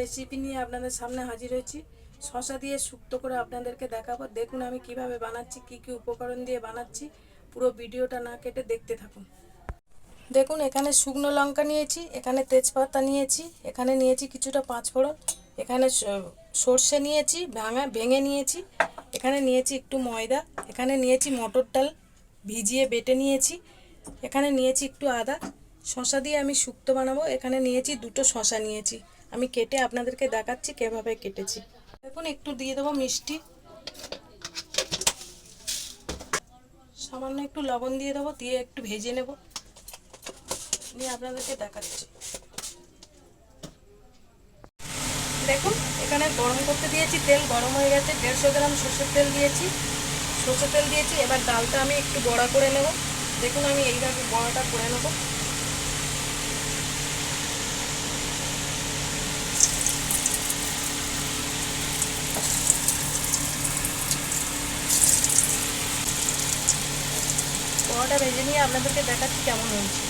Recipe নিয়ে আপনাদের সামনে হাজির হয়েছি। শশা দিয়ে শুক্তো করে আপনাদেরকে দেখাবো। দেখুন আমি কীভাবে বানাচ্ছি, কি কি উপকরণ দিয়ে বানাচ্ছি। পুরো ভিডিওটা না কেটে দেখতে থাকুন। দেখুন, এখানে শুকনো লঙ্কা নিয়েছি, এখানে তেজপাতা নিয়েছি, এখানে নিয়েছি কিছুটা পাঁচফোড়ন, এখানে সর্ষে নিয়েছি, ভাঙা, ভেঙে নিয়েছি, এখানে নিয়েছি একটু ময়দা, এখানে নিয়েছি মটর ডাল ভিজিয়ে বেটে নিয়েছি, এখানে নিয়েছি একটু আদা শশা দিয়ে আমি শুক্তো বানাবো। এখানে নিয়েছি দুটো শশা নিয়েছি। আমি কেটে আপনাদেরকে দেখাচ্ছি কীভাবে কেটেছি। দেখুন, একটু দিয়ে দেবো মিষ্টি। সামান্য একটু লবণ দিয়ে দেবো, দিয়ে একটু ভেজে নেব। নিয়ে আপনাদেরকে দেখাচ্ছি। দেখুন, এখানে গরম করতে দিয়েছি তেল, গরম হয়ে গেছে। দেড়শো গ্রাম সর্ষের তেল দিয়েছি। সর্ষের তেল দিয়েছি, এবার ডালটা আমি একটু বড়া করে নেব। দেখুন, আমি এইভাবে বড়াটা করে নেব। বড়াটা ভেজে নিয়ে আপনাদেরকে দেখাচ্ছি কেমন হয়েছে।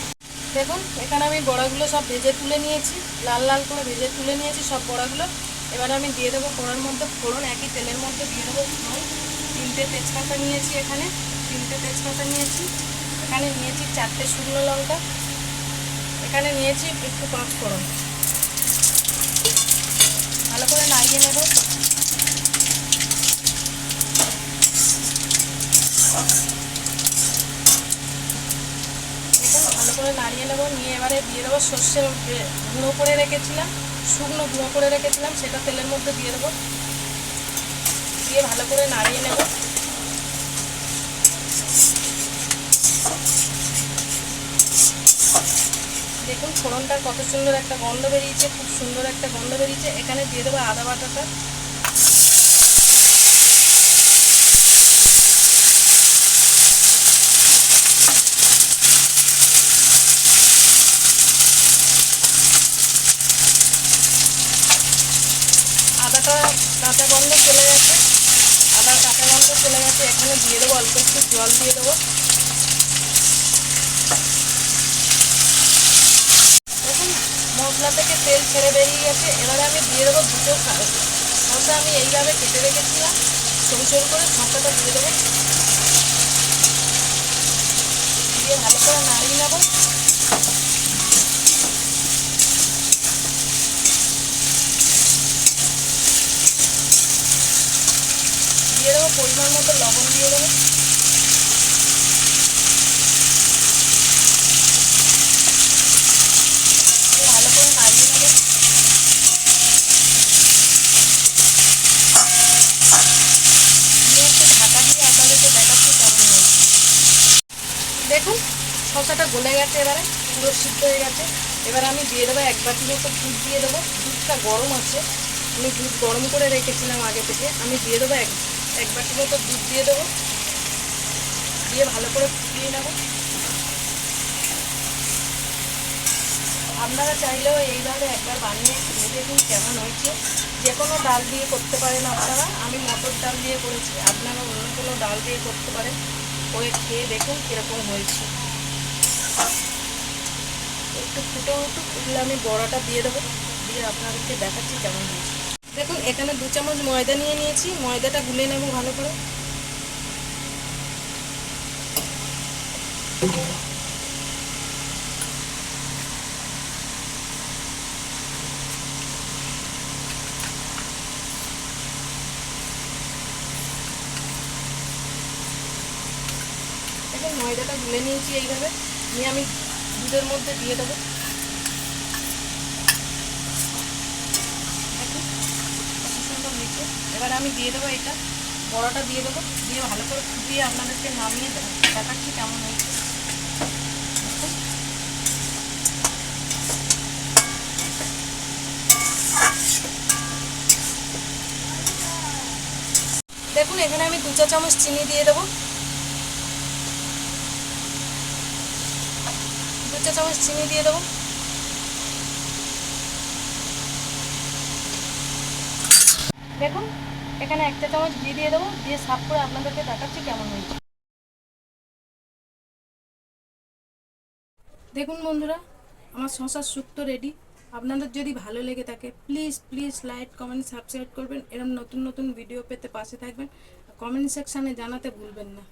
দেখুন, এখানে আমি বড়াগুলো সব ভেজে তুলে নিয়েছি, লাল লাল করে ভেজে তুলে নিয়েছি সব বড়াগুলো। এবার আমি দিয়ে দেবো ফোড়ন মধ্যে ফোড়ন, একই তেলের মধ্যে দিয়ে দেবো ফোড়ন। তিনটে তেজপাতা নিয়েছি এখানে, তিনটে তেজপাতা নিয়েছি। এখানে নিয়েছি চারটে শুকনো লঙ্কা। এখানে নিয়েছি একটু পাঁচ ফোড়ন। ভালো করে নাড়িয়ে নেব। ভালো করে নাড়িয়ে নেব, নিয়ে এবারে দিয়ে দেবো সর্ষের গুঁড়ো করে রেখেছিলাম, শুকনো গুঁড়ো করে রেখেছিলাম, সেটা তেলের মধ্যে দিয়ে দেবো। দিয়ে ভালো করে নাড়িয়ে নেব। দেখুন ফোড়নটার কত সুন্দর একটা গন্ধ বেরিয়েছে, খুব সুন্দর একটা গন্ধ বেরিয়েছে। এখানে দিয়ে দেবো আদা বাটাটা। আদাটা কাঁচা গন্ধ চলে গেছে। আদার কাঁচা গন্ধ চলে গেছে, এখানে দিয়ে দেবো অল্প একটু জল দিয়ে দেবো। দেখুন মশলা থেকে তেল ছেড়ে বেরিয়ে গেছে, এবারে আমি দিয়ে দেবো দুটো শসা আমি এইভাবে কেটে রেখেছিলাম সরু সরু করে শসাটা দিয়ে দেবো। দিয়ে ভালো করে নাড়িয়ে নেব। দেবো পরিমাণ মতো লবণ দিয়ে দেবো। দেখুন, শসাটা গলে গেছে এবারে, পুরো সিদ্ধ হয়ে গেছে। এবার আমি দিয়ে দেবো এক বাটি মতো দুধ দিয়ে দেবো। দুধটা গরম আছে। আমি দুধ গরম করে রেখেছিলাম আগে থেকে। আমি দিয়ে দেবো এক এক বাটি মতো দুধ দিয়ে দেবো। দিয়ে ভালো করে ফুটিয়ে নেব। আপনারা চাইলেও এইভাবে একবার বানিয়ে দেখুন কেমন হয়েছে। যে কোনো ডাল দিয়ে করতে পারেন আপনারা। আমি মটর ডাল দিয়ে করেছি। আপনারা অন্য কোনো ডাল দিয়ে করতে পারেন। করে খেয়ে দেখুন কীরকম হয়েছে। একটু ফুটে উঠুক আমি বড়াটা দিয়ে দেবো। দিয়ে আপনাদেরকে দেখাচ্ছি কেমন হয়েছে। দেখুন, এখানে দু চামচ ময়দা নিয়ে নিয়েছি। ময়দাটা গুলে নেব ভালো করে। ময়দাটা গুলে নিয়েছি এইভাবে। নিয়ে আমি দুধের মধ্যে দিয়ে দেবো দেখুন কত সুন্দর এবার আমি দিয়ে দেবো এটা। বড়াটা দিয়ে দেবো। দিয়ে ভালো করে ফুটিয়ে আপনাদেরকে নামিয়ে দেবো। দেখাচ্ছি কেমন হয়েছে। দেখুন, এখানে আমি দু চা চামচ চিনি দিয়ে দেবো। দু চা চামচ চিনি দিয়ে দেবো। দেখুন, এখানে একটা চামচ ঘি দিয়ে দেবো, দিয়ে সাফ করে আপনাদেরকে দেখাচ্ছি কেমন হয়েছে। দেখুন বন্ধুরা, আমার শশার শুক্তো রেডি। আপনাদের যদি ভালো লেগে থাকে please please like comment subscribe করবেন। এরম নতুন নতুন ভিডিও পেতে পাশে থাকবেন। কমেন্ট সেকশানে জানাতে ভুলবেন না।